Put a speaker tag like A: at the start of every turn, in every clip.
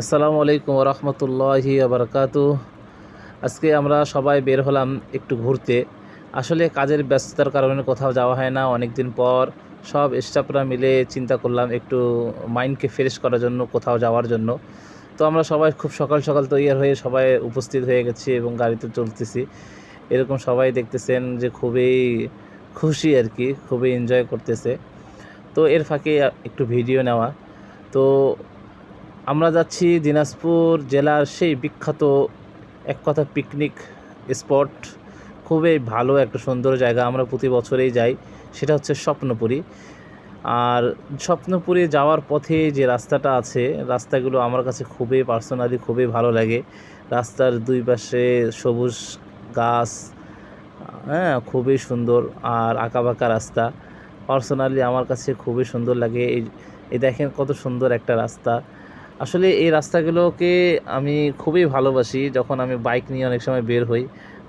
A: আসসালামু আলাইকুম রহমতুল্লাহি আবরকাতু। আজকে আমরা সবাই বের হলাম একটু ঘুরতে। আসলে কাজের ব্যস্ততার কারণে কোথাও যাওয়া হয় না। অনেক দিন পর সব স্টাফরা মিলে চিন্তা করলাম একটু মাইন্ডকে ফ্রেশ করার জন্য, কোথাও যাওয়ার জন্য। তো আমরা সবাই খুব সকাল সকাল তৈরি হয়ে সবাই উপস্থিত হয়ে গেছি এবং গাড়িতে চলতেছি। এরকম সবাই দেখতেছেন যে খুবই খুশি আর কি, খুবই এনজয় করতেছে। তো এর ফাঁকে একটু ভিডিও নেওয়া। তো আমরা যাচ্ছি দিনাজপুর জেলার সেই বিখ্যাত, এক কথা পিকনিক স্পট খুবই ভালো, একটা সুন্দর জায়গা, আমরা প্রতি বছরেই যাই। সেটা হচ্ছে স্বপ্নপুরী। আর স্বপ্নপুরে যাওয়ার পথে যে রাস্তাটা আছে, রাস্তাগুলো আমার কাছে খুবই পার্সোনালি খুবই ভালো লাগে। রাস্তার দুই পাশে সবুজ গাছ হ্যাঁ খুবই সুন্দর। আর আঁকাবাঁকা রাস্তা পার্সোনালি আমার কাছে খুবই সুন্দর লাগে। এই এই দেখেন কত সুন্দর একটা রাস্তা। আসলে এই রাস্তাগুলোকে আমি খুবই ভালোবাসি, যখন আমি বাইক নিয়ে অনেক সময় বের হই।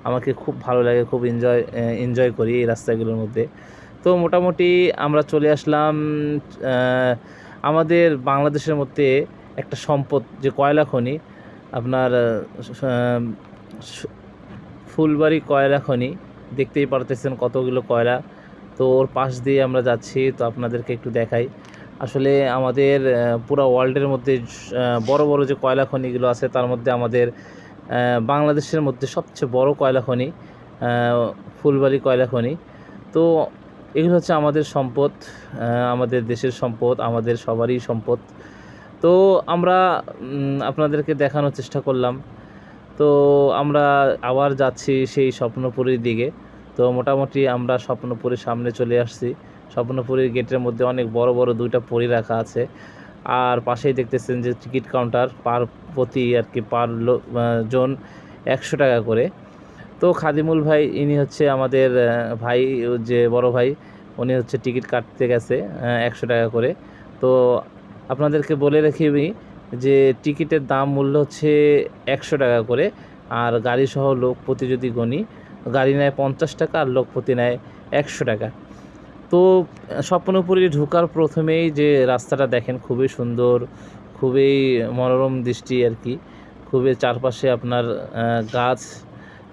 A: আমাকে খুব ভালো লাগে, খুব এনজয় এনজয় করি এই রাস্তাগুলোর মধ্যে। তো মোটামুটি আমরা চলে আসলাম আমাদের বাংলাদেশের মধ্যে একটা সম্পদ যে কয়লা খনি, আপনার ফুলবাড়ি কয়লা খনি, দেখতেই পারতেছেন কতগুলো কয়লা। তো ওর পাশ দিয়ে আমরা যাচ্ছি, তো আপনাদেরকে একটু দেখাই। আসলে আমাদের পুরো ওয়ার্ল্ডের মধ্যে বড় বড় যে কয়লা খনিগুলো আছে, তার মধ্যে আমাদের বাংলাদেশের মধ্যে সবচেয়ে বড় কয়লা খনি ফুলবাড়ি কয়লা খনি। তো এগুলো হচ্ছে আমাদের সম্পদ আমাদের দেশের সম্পদ, আমাদের সবারই সম্পদ। তো আমরা আপনাদেরকে দেখানোর চেষ্টা করলাম। তো আমরা আবার যাচ্ছি সেই স্বপ্নপুরীর দিকে। তো মোটামুটি আমরা স্বপ্নপুরীর সামনে চলে আসছি। স্বপ্নপুরীর গেটের মধ্যে অনেক বড় বড় দুইটা পরি রাখা আছে। আর পাশেই দেখতেছেন যে টিকিট কাউন্টার পার প্রতি আর কি পার জন একশো টাকা করে। তো খাদিমুল ভাই, ইনি হচ্ছে আমাদের ভাই যে বড় ভাই, উনি হচ্ছে টিকিট কাটতে গেছে একশো টাকা করে। তো আপনাদেরকে বলে রাখি যে টিকিটের দাম মূল্য হচ্ছে একশো টাকা করে, আর গাড়ি সহ লোক প্রতি যদি গণি গাড়ি নেয় পঞ্চাশ টাকা আর লোক প্রতি নেয় একশো টাকা। তো, স্বপ্নপুরী ঢোকার প্রথমেই যে রাস্তাটা দেখেন, খুবই সুন্দর, খুবই মনোরম দৃষ্টি আর কি, খুবই চারপাশে আপনার গাছ,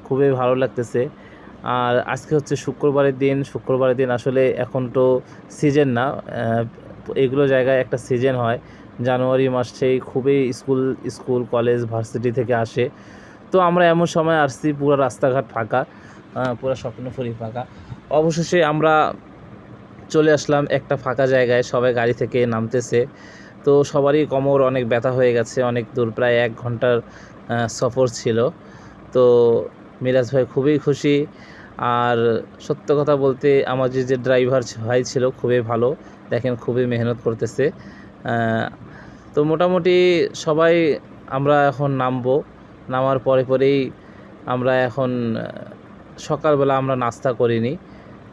A: খুবই ভালো লাগতেছে। আর আজকে হচ্ছে শুক্রবারের দিন শুক্রবারের দিন আসলে এখন তো সিজন না এগুলো জায়গায় একটা সিজন হয়। জানুয়ারি মাসেই খুবই স্কুল স্কুল, কলেজ, ভার্সিটি থেকে আসে। তো আমরা এমন সময় আসছি, পুরো রাস্তাঘাট ফাঁকা পুরো স্বপ্নপুরি ফাঁকা। অবশেষে আমরা চলে আসলাম একটা ফাঁকা জায়গায়, সবাই গাড়ি থেকে নামতেছে। তো সবারই কোমর অনেক ব্যথা হয়ে গেছে, অনেক দূর, প্রায় এক ঘণ্টার সফর ছিল। তো মিরাজ ভাই খুবই খুশি। আর সত্য কথা বলতে আমার যে যে ড্রাইভার ভাই ছিল, খুবই ভালো। দেখেন খুবই মেহনত করতেছে। তো মোটামুটি সবাই আমরা এখন নামবো। নামার পরে পরেই আমরা এখন সকালবেলা আমরা নাস্তা করিনি।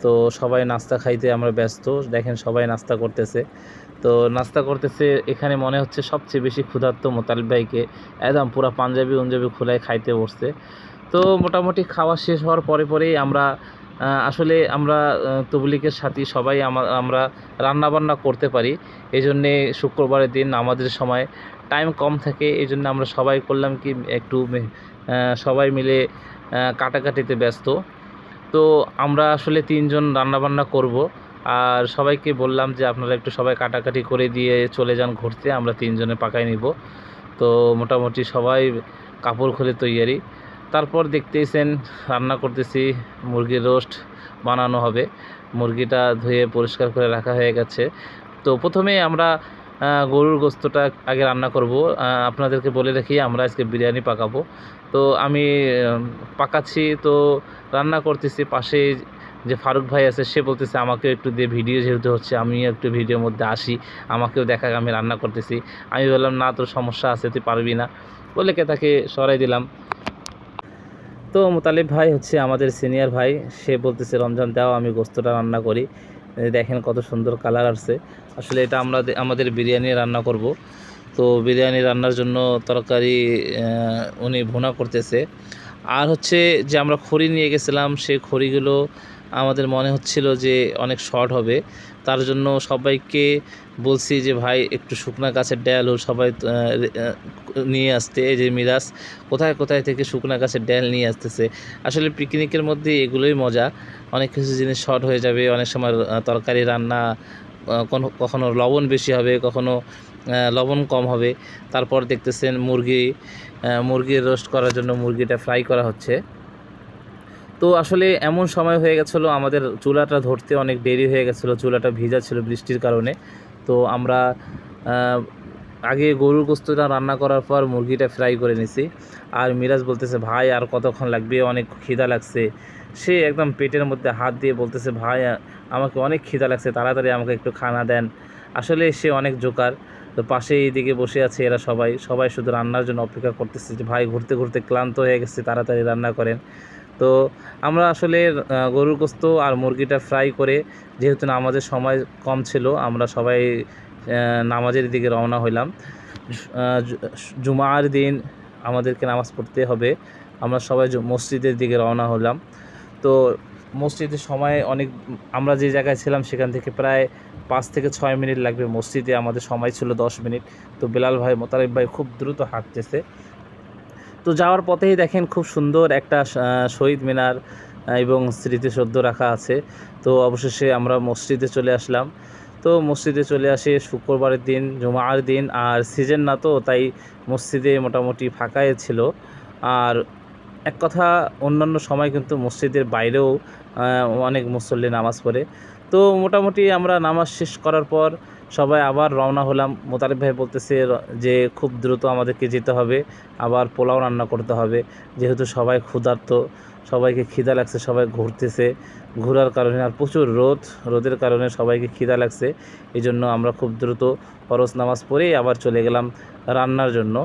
A: তো সবাই নাস্তা খাইতে আমরা ব্যস্ত। দেখেন সবাই নাস্তা করতেছে। তো নাস্তা করতেছে, এখানে মনে হচ্ছে সবচেয়ে বেশি ক্ষুধার্ত মোতালিব ভাইকে। একদম পুরো পাঞ্জাবি উঞ্জাবি খোলায় খাইতে বসছে। তো মোটামুটি খাওয়া শেষ হওয়ার পরে পরেই আমরা আসলে আমরা তবলিকের সাথী সবাই আমা- আমরা রান্না বান্না করতে পারি। এই জন্যে শুক্রবারের দিন আমাদের সময় টাইম কম থাকে। এই জন্য আমরা সবাই করলাম কি, একটু সবাই মিলে কাটাকাটিতে ব্যস্ত। তো আমরা আসলে তিনজন রান্নাবান্না করব। আর সবাইকে বললাম যে আপনারা একটু সবাই কাটাকাটি করে দিয়ে চলে যান ঘুরতে, আমরা তিনজনে পাকায় নিব। তো মোটামুটি সবাই কাপড় খুলে তৈয়ারি। তারপর দেখতেইছেন রান্না করতেছি, মুরগির রোস্ট বানানো হবে। মুরগিটা ধুয়ে পরিষ্কার করে রাখা হয়ে গেছে। তো প্রথমে আমরা গরুর গোস্তটা আগে রান্না করব। আপনাদেরকে বলে রাখি, আমরা আজকে বিরিয়ানি পাকাবো। তো আমি পাকাচ্ছি, তো রান্না করতেছি। পাশে যে ফারুক ভাই আছে, সে বলতেছে আমাকেও একটু দিয়ে ভিডিও যেহেতু হচ্ছে, আমিও একটু ভিডিওর মধ্যে আসি। আমাকেও দেখা আমি রান্না করতেছি। আমি বললাম, না, তোর সমস্যা আছে, তুই পারবি না। বলে কে তাকে সরাই দিলাম। তো মোতালিব ভাই হচ্ছে আমাদের সিনিয়র ভাই, সে বলতেছে, রমজান, দাও, আমি গোস্তটা রান্না করি। দেখেন কত সুন্দর কালার আসছে। আসলে এটা আমরা আমাদের বিরিয়ানি রান্না করব। তো বিরিয়ানি রান্নার জন্য তরকারি উনি ভুনা করতেছে। আর হচ্ছে যে আমরা খড়ি নিয়ে গেছিলাম, সেই খড়িগুলো আমাদের মনে হচ্ছিল যে অনেক শর্ট হবে। তার জন্য সবাইকে বলছি যে, ভাই, একটু শুকনা গাছের ডেল ও সবাই নিয়ে আসতে, এই যে মিরাজ, কোথায় কোথায় থেকে শুকনা গাছের ডেল নিয়ে আসতেছে? আসলে পিকনিকের মধ্যে এগুলোই মজা। অনেক কিছু জিনিস শর্ট হয়ে যাবে, অনেক সময় তরকারি, রান্না কখনো লবণ বেশি হবে, কখনো লবণ কম হবে। তারপর দেখতেছেন মুরগি মুরগির রোস্ট করার জন্য মুরগিটা ফ্রাই করা হচ্ছে। তো আসলে এমন সময় হয়ে গেছিল, আমাদের চুলাটা ধরতে অনেক দেরি হয়ে গেছিল, চুলাটা ভিজা ছিল বৃষ্টির কারণে। তো আমরা আগে গরুর গোস্তটা রান্না করার পর মুরগিটা ফ্রাই করে নিছি। আর মিরাজ বলতেছে, ভাই, আর কতক্ষণ লাগবে? অনেক খিদা লাগছে। সে একদম পেটের মধ্যে হাত দিয়ে বলতেছে, ভাই, আমাকে অনেক খিদা লাগছে, তাড়াতাড়ি আমাকে একটু খানা দেন। আসলে সে অনেক জোকার। তো পাশে এইদিকে বসে আছে এরা সবাই। সবাই শুধু রান্নার জন্য অপেক্ষা করতেছে যে, ভাই, ঘুরতে ঘুরতে ক্লান্ত হয়ে গেছে, তাড়াতাড়ি রান্না করেন। তো আমরা আসলে গরুর গোস্ত আর মুরগিটা ফ্রাই করে, যেহেতু নামাজের সময় কম ছিল, আমরা সবাই নামাজের দিকে রওনা হইলাম। জুমার দিন আমাদেরকে নামাজ পড়তে হবে। আমরা সবাই মসজিদের দিকে রওনা হলাম। তো মসজিদের সময় অনেক, আমরা যে জায়গায় ছিলাম সেখান থেকে প্রায় পাঁচ থেকে ছয় মিনিট লাগবে। মসজিদে আমাদের সময় ছিল দশ মিনিট। তো বেলাল ভাই মোতারিফ ভাই খুব দ্রুত হাঁটতেছে। তো যাওয়ার পথেই দেখেন খুব সুন্দর একটা শহীদ মিনার এবং স্মৃতিসৌধ রাখা আছে। তো অবশেষে আমরা মসজিদে চলে আসলাম। তো মসজিদে চলে আসে শুক্রবারের দিন, জুমার দিন, আর সিজন না তো, তাই মসজিদে মোটামুটি ফাঁকাই ছিল। আর এক কথা, অন্যান্য সময় কিন্তু মসজিদের বাইরেও অনেক মুসল্লি নামাজ পড়ে। তো মোটামুটি আমরা নামাজ শেষ করার পর সবাই আবার রওনা হলাম। মোতালিব ভাই বলতেছে যে খুব দ্রুত আমাদেরকে যেতে হবে, আবার পোলাও রান্না করতে হবে। যেহেতু সবাই ক্ষুধার্ত, সবাইকে খিদা লাগছে, সবাই ঘুরতেছে। ঘোরার কারণে আর প্রচুর রোদ, রোদের কারণে সবাইকে খিদা লাগছে। এই জন্য আমরা খুব দ্রুত ফরজ নামাজ পড়েই আবার চলে গেলাম রান্নার জন্য।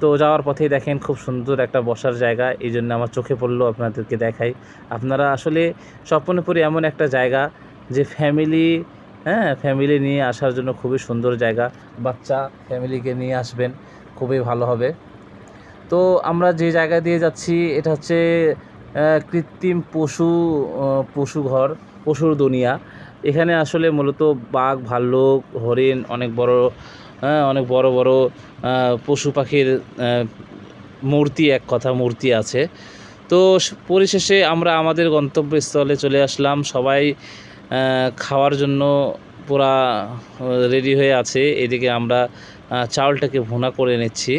A: তো যাওয়ার পথেই দেখেন খুব সুন্দর একটা বসার জায়গা এই জন্য আমার চোখে পড়ল আপনাদেরকে দেখাই। আপনারা আসলে স্বপ্নপুরি এমন একটা জায়গা যে ফ্যামিলি হ্যাঁ ফ্যামিলি নিয়ে আসার জন্য খুবই সুন্দর জায়গা। বাচ্চা ফ্যামিলিকে নিয়ে আসবেন, খুবই ভালো হবে। তো আমরা যে জায়গা দিয়ে যাচ্ছি, এটা হচ্ছে কৃত্রিম পশু পশু ঘর, পশুর দুনিয়া। এখানে আসলে মূলত বাঘ, ভাল্লুক, হরিণ, অনেক বড় হ্যাঁ অনেক বড় বড় পশু পাখির মূর্তি, এক কথা মূর্তি আছে। তো পরিশেষে আমরা আমাদের গন্তব্যস্থলে চলে আসলাম। সবাই খাওয়ার জন্য পুরা রেডি হয়ে আছে। এদিকে আমরা চাউলটাকে ভুনা করে নিচ্ছি।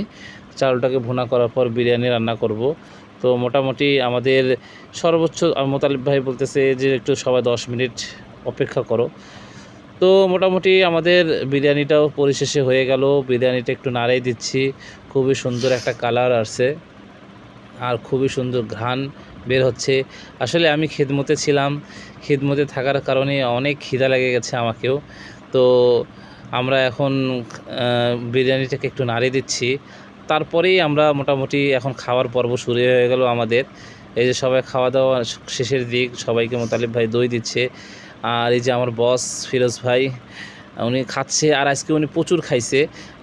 A: চাউলটাকে ভুনা করার পর বিরিয়ানি রান্না করব। তো মোটামুটি আমাদের সর্বোচ্চ মোতালিব ভাই বলতেছে যে একটু সবাই দশ মিনিট অপেক্ষা করো। তো মোটামুটি আমাদের বিরিয়ানিটাও পরিশেষে হয়ে গেল। বিরিয়ানিটা একটু নাড়াই দিচ্ছি। খুবই সুন্দর একটা কালার আসছে। আর খুবই সুন্দর ঘ্রাণ বের হচ্ছে। আসলে আমি খিদমতে ছিলাম। খিদমতে থাকার কারণে অনেক খিদা লেগে গেছে আমাকেও। তো আমরা এখন বিরিয়ানিটাকে একটু নাড়িয়ে দিচ্ছি। তারপরেই আমরা মোটামুটি এখন খাওয়ার পর্ব শুরু হয়ে গেল আমাদের। এই যে সবাই খাওয়া দাওয়া শেষের দিক, সবাইকে মোতালিব ভাই দই দিচ্ছে। আর এই যে আমার বস ফিরোজ ভাই উনি খাচ্ছে আর আজকে উনি প্রচুর খাইছে।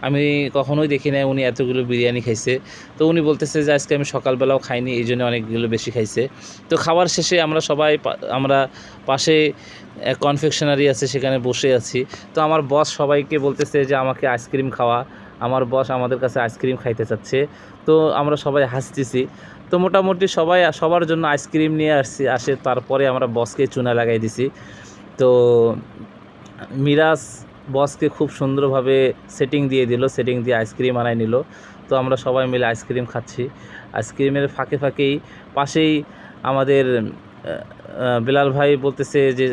A: আমি কখনোই দেখি নাই উনি এতগুলো বিরিয়ানি খাইছে। তো উনি বলতেছে যে আজকে আমি সকালবেলাও খাইনি, এই জন্য অনেকগুলো বেশি খাইছে। তো খাওয়ার শেষে আমরা সবাই আমরা পাশে কনফেকশনারি আছে, সেখানে বসে আছি। তো আমার বস সবাইকে বলতেছে যে আমাকে আইসক্রিম খাওয়া। আমার বস আমাদের কাছে আইসক্রিম খাইতে চাচ্ছে। তো আমরা সবাই হাসতেছি। তো মোটামুটি সবাই, সবার জন্য আইসক্রিম নিয়ে আসছি, আসে তারপরে আমরা বসকে চুনা লাগাই দিছি। তো মিরাজ বসকে খুব সুন্দরভাবে সেটিং দিয়ে দিল সেটিং দিয়ে আইসক্রিম আনাই নিল। তো আমরা সবাই মিলে আইসক্রিম খাচ্ছি। আইসক্রিমের ফাঁকে ফাঁকেই পাশেই আমাদের বিলাল ভাই বলতেছে যে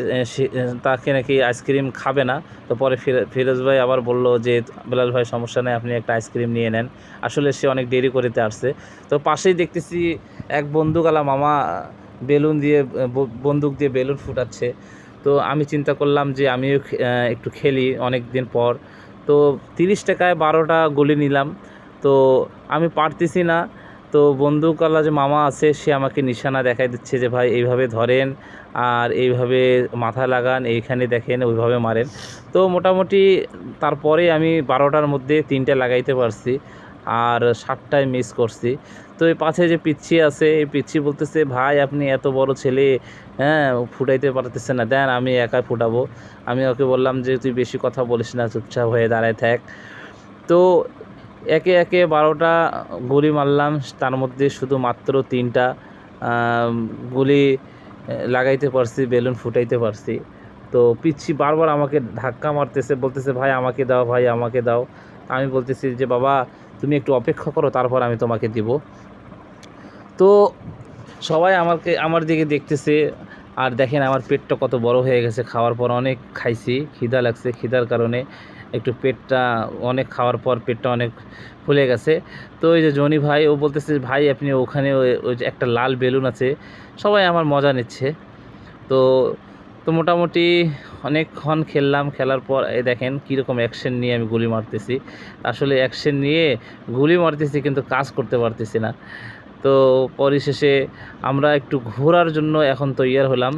A: তাকে নাকি আইসক্রিম খাবে না। তো পরে ফিরোজ ভাই আবার বলল যে, বিলাল ভাই সমস্যা নেই, আপনি একটা আইসক্রিম নিয়ে নেন। আসলে সে অনেক দেরি করিতে আসছে। তো পাশেই দেখতেছি এক বন্দুকওয়ালা মামা বেলুন দিয়ে বন্দুক দিয়ে বেলুন ফুটাচ্ছে। তো আমি চিন্তা করলাম যে আমিও একটু খেলি অনেক দিন পর। তো তিরিশ টাকায় বারোটা গুলি নিলাম। তো আমি পারতেছি না। তো বন্দুকওয়ালা যে মামা আছে, সে আমাকে নিশানা দেখাই দিচ্ছে যে, ভাই, এইভাবে ধরেন আর এইভাবে মাথা লাগান, এইখানে দেখেন, ওইভাবে মারেন। তো মোটামুটি তারপরে আমি বারোটার মধ্যে তিনটে লাগাইতে পারছি আর সাতটায় মিস করছি। তো এই পাশে যে পিচ্ছি আছে, এই পিচ্ছি বলতেছে, ভাই, আপনি এত বড় ছেলে হ্যাঁ ফুটাইতে পারতেছে না। দেন আমি একাই ফুটাবো। আমি ওকে বললাম যে, তুই বেশি কথা বলিস না, চুপচাপ হয়ে দাঁড়ায় থাক। তো একে একে বারোটা গুলি মারলাম, তার মধ্যে শুধু মাত্র তিনটা গুলি লাগাইতে পারছি, বেলুন ফুটাইতে পারছি। তো পিচ্ছি বারবার আমাকে ধাক্কা মারতেছে, বলতেছে, ভাই, আমাকে দাও, ভাই, আমাকে দাও। আমি বলতেছি যে, বাবা, তুমি একটু অপেক্ষা করো, তারপর আমি তোমাকে দিব। তো সবাই আমাকে, আমার দিকে দেখতেছে। আর দেখেন আমার পেটটা কত বড় হয়ে গেছে। খাওয়ার পর অনেক খাইছি, খিদা লাগছে। খিদার কারণে একটু পেটটা অনেক, খাওয়ার পর পেটটা অনেক ফুলে গেছে। তো ওই যে জনি ভাই, ও বলতেছে, ভাই, আপনি ওখানে ওই- যে একটা লাল বেলুন আছে। সবাই আমার মজা নিচ্ছে। তো তো মোটামুটি অনেকক্ষণ খেললাম। খেলার পর এই দেখেন কীরকম অ্যাকশন নিয়ে আমি গুলি মারতেছি। আসলে অ্যাকশন নিয়ে গুলি মারতেছি কিন্তু কাজ করতে পারতেছি না। তো পরিশেষে আমরা একটু ঘোরার জন্য এখন তৈয়ার হলাম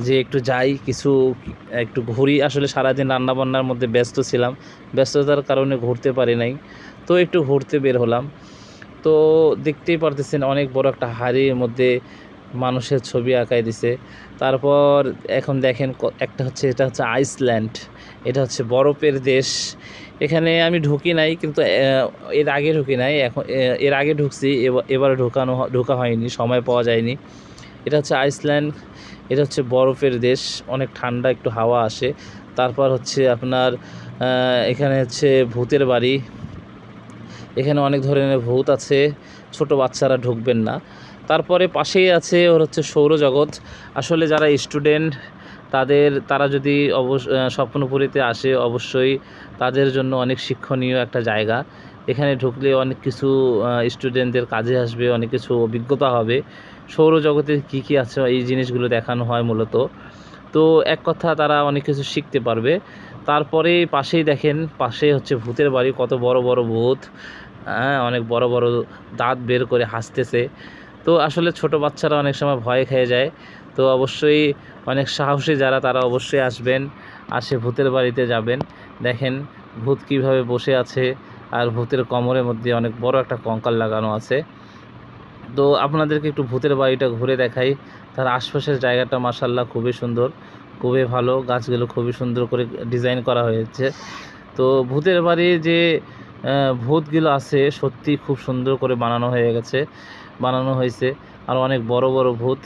A: যে একটু যাই, কিছু, একটু ঘুরি। আসলে সারাদিন রান্নাবান্নার মধ্যে ব্যস্ত ছিলাম, ব্যস্ততার কারণে ঘুরতে পারি নাই। তো একটু ঘুরতে বের হলাম। তো দেখতেই পারতেছেন অনেক বড় একটা হাড়ির মধ্যে মানুষের ছবি আঁকাই দিছে। তারপর এখন দেখেন একটা হচ্ছে, এটা হচ্ছে আইসল্যান্ড। এটা হচ্ছে বরফের দেশ। এখানে আমি ঢুকি নাই, কিন্তু এর আগে ঢুকি নাই। এখন এর আগে ঢুকছি এবার ঢোকানো ঢোকা হয়নি, সময় পাওয়া যায়নি। এটা হচ্ছে আইসল্যান্ড, এটা হচ্ছে বরফের দেশ, অনেক ঠান্ডা, একটু হাওয়া আসে। তারপর হচ্ছে আপনার এখানে হচ্ছে ভূতের বাড়ি। এখানে অনেক ধরনের ভূত আছে, ছোট বাচ্চারা ঢুকবেন না। তারপরে পাশেই আছে, ওর হচ্ছে সৌরজগৎ। আসলে যারা স্টুডেন্ট তাদের, তারা যদি অবশ্য স্বপ্নপুরীতে আসে অবশ্যই তাদের জন্য অনেক শিক্ষণীয় একটা জায়গা। এখানে ঢুকলে অনেক কিছু স্টুডেন্টদের কাজে আসবে, অনেক কিছু অভিজ্ঞতা হবে। সৌরজগতে কী কী আছে এই জিনিসগুলো দেখানো হয় মূলত। তো এক কথা তারা অনেক কিছু শিখতে পারবে। তারপরে পাশেই দেখেন, পাশে হচ্ছে ভূতের বাড়ি, কত বড় বড় ভূত। হ্যাঁ অনেক বড় বড় দাঁত বের করে হাসতেছে। তো আসলে ছোট বাচ্চারা অনেক সময় ভয় খেয়ে যায়। তো অবশ্যই অনেক সাহসী যারা, তারা অবশ্যই আসবেন, আসে ভূতের বাড়িতে যাবেন। দেখেন, ভূত কীভাবে বসে আছে, আর ভূতের কোমরের মধ্যে অনেক বড় একটা কঙ্কাল লাগানো আছে। তো আপনাদেরকে একটু ভূতের বাড়িটা ঘুরে দেখাই। তার আশপাশের জায়গাটা মাসাল্লাহ খুবই সুন্দর, খুবই ভালো। গাছগুলো খুবই সুন্দর করে ডিজাইন করা হয়েছে। তো ভূতের বাড়ি যে ভূতগুলো আছে সত্যি খুব সুন্দর করে বানানো হয়ে গেছে, বানানো হয়েছে। আর অনেক বড় বড় ভূত।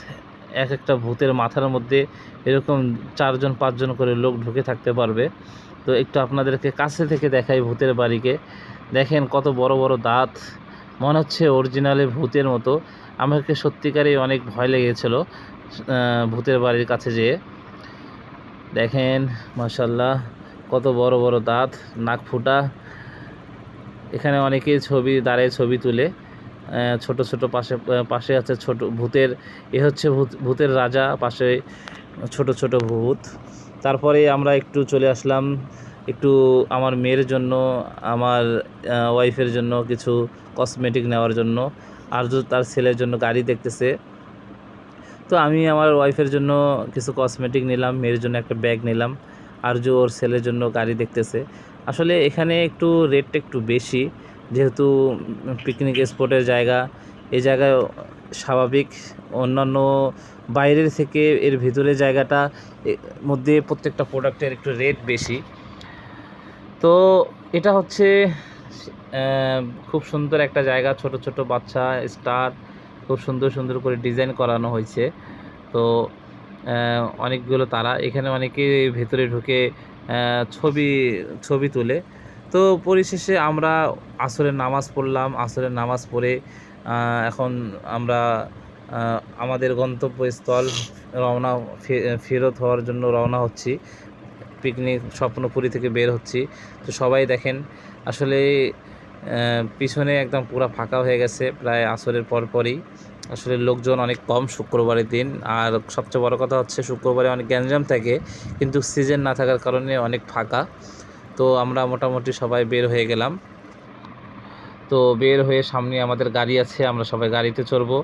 A: এক একটা ভূতের মাথার মধ্যে এরকম চারজন, পাঁচজন করে লোক ঢুকে থাকতে পারবে। তো একটু আপনাদেরকে কাছে থেকে দেখাই ভূতের বাড়িকে। দেখেন কত বড় বড় দাঁত। মনে হচ্ছে অরিজিনালি ভূতের মতো। আমাকে সত্যিকারই অনেক ভয় লেগেছিল ভূতের বাড়ির কাছে যেয়ে। দেখেন মাসাল্লাহ কত বড় বড় দাঁত, নাক ফুটা। এখানে অনেকেই ছবি, দাঁড়িয়ে ছবি তুলে। ছোট ছোট পাশে পাশে আছে ছোট ভূতের, এ হচ্ছে ভূত, ভূতের রাজা, পাশে ছোট ছোট ভূত। তারপরে আমরা একটু চলে আসলাম, একটু আমার মেয়ের জন্য, আমার ওয়াইফের জন্য কিছু কসমেটিক নেওয়ার জন্য। আর তার ছেলের জন্য গাড়ি দেখতেছে। তো আমি আমার ওয়াইফের জন্য কিছু কসমেটিক নিলাম, মেয়ের জন্য একটা ব্যাগ নিলাম। আর যে ওর ছেলের জন্য গাড়ি দেখতেছে। আসলে এখানে একটু রেটটা একটু বেশি। যেহেতু পিকনিক স্পটের জায়গা এই জায়গায় স্বাভাবিক অন্যান্য বাইরের থেকে এর ভিতরে জায়গাটা মধ্যে প্রত্যেকটা প্রোডাক্টের একটু রেট বেশি। তো এটা হচ্ছে খুব সুন্দর একটা জায়গা, ছোট ছোট বাচ্চা স্টার খুব সুন্দর সুন্দর করে ডিজাইন করানো হয়েছে। তো অনেকগুলো তারা, এখানে অনেকে ভেতরে ঢুকে ছবি ছবি তুলে। তো পরিশেষে আমরা আসরের নামাজ পড়লাম। আসরের নামাজ পড়ে এখন আমরা আমাদের গন্তব্যস্থল রওনা ফেরত হওয়ার জন্য রওনা হচ্ছি। পিকনিক স্বপ্নপুরী থেকে বের হচ্ছি। তো সবাই দেখেন, আসলে পিছনে একদম পুরো ফাঁকা হয়ে গেছে প্রায় আসরের পর পরই। আসলে লোকজন অনেক কম শুক্রবারের দিন। আর সবচেয়ে বড় কথা হচ্ছে, শুক্রবারে অনেক গ্যাঞ্জাম থাকে, কিন্তু সিজন না থাকার কারণে অনেক ফাঁকা। তো আমরা মোটামুটি সবাই বের হয়ে গেলাম। তো বের হয়ে সামনে আমাদের গাড়ি আছে, আমরা সবাই গাড়িতে চড়বো।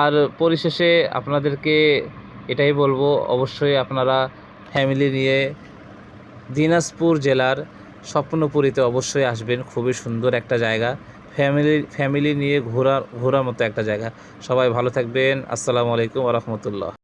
A: আর পরিশেষে আপনাদেরকে এটাই বলব, অবশ্যই আপনারা ফ্যামিলি নিয়ে দিনাজপুর জেলার স্বপ্নপুরীতে অবশ্যই আসবেন। খুবই সুন্দর একটা জায়গা। ফ্যামিলি ফ্যামিলি নিয়ে ঘোরার ঘোরার মতো একটা জায়গা। সবাই ভালো থাকবেন। আসসালামু আলাইকুম রহমতুল্লাহ।